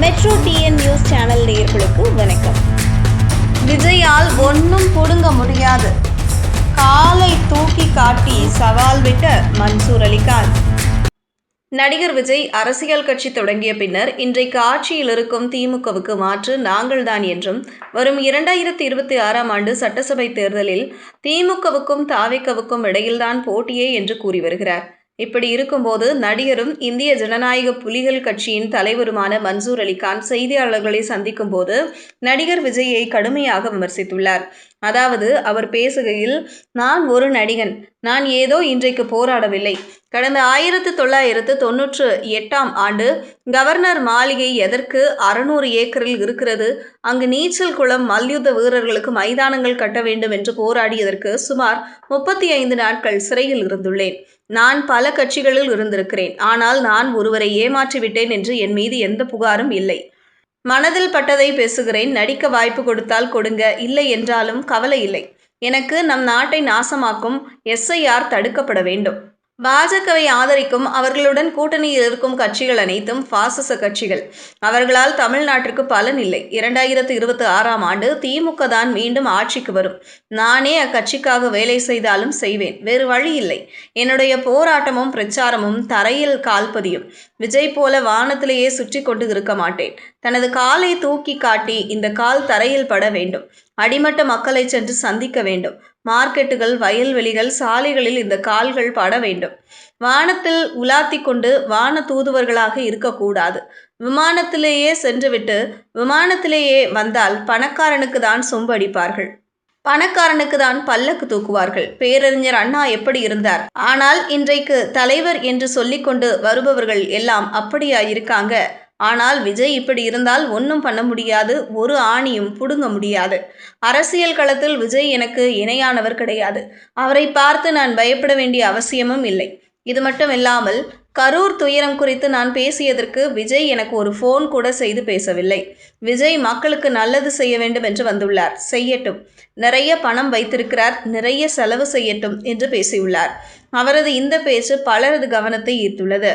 Metro TN news channel நேயர்களுக்கு வணக்கம். விஜயால் ஒன்றும் புடுங்க முடியாது. காலை தூக்கி காட்டி சவால் விட்ட மன்சூர் அலிகான். நடிகர் விஜய் அரசியல் கட்சி தொடங்கிய பின்னர் இன்றைக்கு ஆட்சியில் இருக்கும் திமுகவுக்கு மாற்று நாங்கள்தான் என்றும் வரும் இரண்டாயிரத்தி இருபத்தி ஆறாம் ஆண்டு சட்டசபை தேர்தலில் திமுகவுக்கும் தாவிகவுக்கும் இடையில்தான் போட்டியே என்று கூறி வருகிறார். இப்படி இருக்கும்போது நடிகரும் இந்திய ஜனநாயக புலிகள் கட்சியின் தலைவருமான மன்சூர் அலிகான் செய்தியாளர்களை சந்திக்கும் போது நடிகர் விஜயை கடுமையாக விமர்சித்துள்ளார். அதாவது அவர் பேசுகையில் நான் ஒரு நடிகன். நான் ஏதோ இன்றைக்கு போராடவில்லை. கடந்த ஆயிரத்து தொள்ளாயிரத்து தொன்னூற்று எட்டாம் ஆண்டு கவர்னர் மாளிகை எதற்கு அறுநூறு ஏக்கரில் இருக்கிறது? அங்கு நீச்சல் குளம் மல்யுத்த வீரர்களுக்கு மைதானங்கள் கட்ட வேண்டும் என்று போராடியதற்கு சுமார் முப்பத்தி ஐந்து நாட்கள் சிறையில் இருந்துள்ளேன். நான் பல கட்சிகளில் இருந்திருக்கிறேன். ஆனால் நான் ஒருவரை ஏமாற்றிவிட்டேன் என்று என் மீது எந்த புகாரும் இல்லை. மனதில் பட்டதை பேசுகிறேன். நடிக்க வாய்ப்பு கொடுத்தால் கொடுங்க. இல்லை என்றாலும் கவலை இல்லை. எனக்கு நம் நாட்டை நாசமாக்கும் எஸ்ஐஆர் தடுக்கப்பட வேண்டும். பாஜகவை ஆதரிக்கும் அவர்களுடன் கூட்டணியில் இருக்கும் கட்சிகள் அனைத்தும் பாசிச கட்சிகள். அவர்களால் தமிழ்நாட்டிற்கு பலன் இல்லை. இரண்டாயிரத்து இருபத்தி ஆறாம் ஆண்டு திமுக தான் மீண்டும் ஆட்சிக்கு வரும். நானே அக்கட்சிக்காக வேலை செய்தாலும் செய்வேன். வேறு வழி இல்லை. என்னுடைய போராட்டமும் பிரச்சாரமும் தரையில் கால்பதியும் விஜய் போல வானத்திலேயே சுற்றி கொண்டு இருக்க மாட்டேன். தனது காலை தூக்கி காட்டி இந்த கால் தரையில் பட வேண்டும். அடிமட்ட மக்களை சென்று சந்திக்க வேண்டும். மார்க்கெட்டுகள் வயல்வெளிகள் சாலைகளில் இந்த கால்கள் பட வேண்டும். வானத்தில் உலாத்தி கொண்டு வான தூதுவர்களாக இருக்கக்கூடாது. விமானத்திலேயே சென்றுவிட்டு விமானத்திலேயே வந்தால் பணக்காரனுக்கு தான் சொம்பு அடிப்பார்கள். பணக்காரனுக்கு தான் பல்லக்கு தூக்குவார்கள். பேரறிஞர் அண்ணா எப்படி இருந்தார்? ஆனால் இன்றைக்கு தலைவர் என்று சொல்லிக்கொண்டு வருபவர்கள் எல்லாம் அப்படியா இருக்காங்க ஆனால் விஜய் இப்படி இருந்தால் ஒன்றும் பண்ண முடியாது ஒரு ஆணியும் புடுங்க முடியாது. அரசியல் களத்தில் விஜய் எனக்கு இணையானவர் கிடையாது. அவரை பார்த்து நான் பயப்பட வேண்டிய அவசியமும் இல்லை. இது மட்டும் இல்லாமல் கரூர் துயரம் குறித்து நான் பேசியதற்கு விஜய் எனக்கு ஒரு ஃபோன் கூட செய்து பேசவில்லை. விஜய் மக்களுக்கு நல்லது செய்ய வேண்டும் என்று வந்துள்ளார். செய்யட்டும். நிறைய பணம் வைத்திருக்கிறார். நிறைய செலவு செய்யட்டும் என்று பேசியுள்ளார். அவரது இந்த பேச்சு பலரது கவனத்தை ஈர்த்துள்ளது.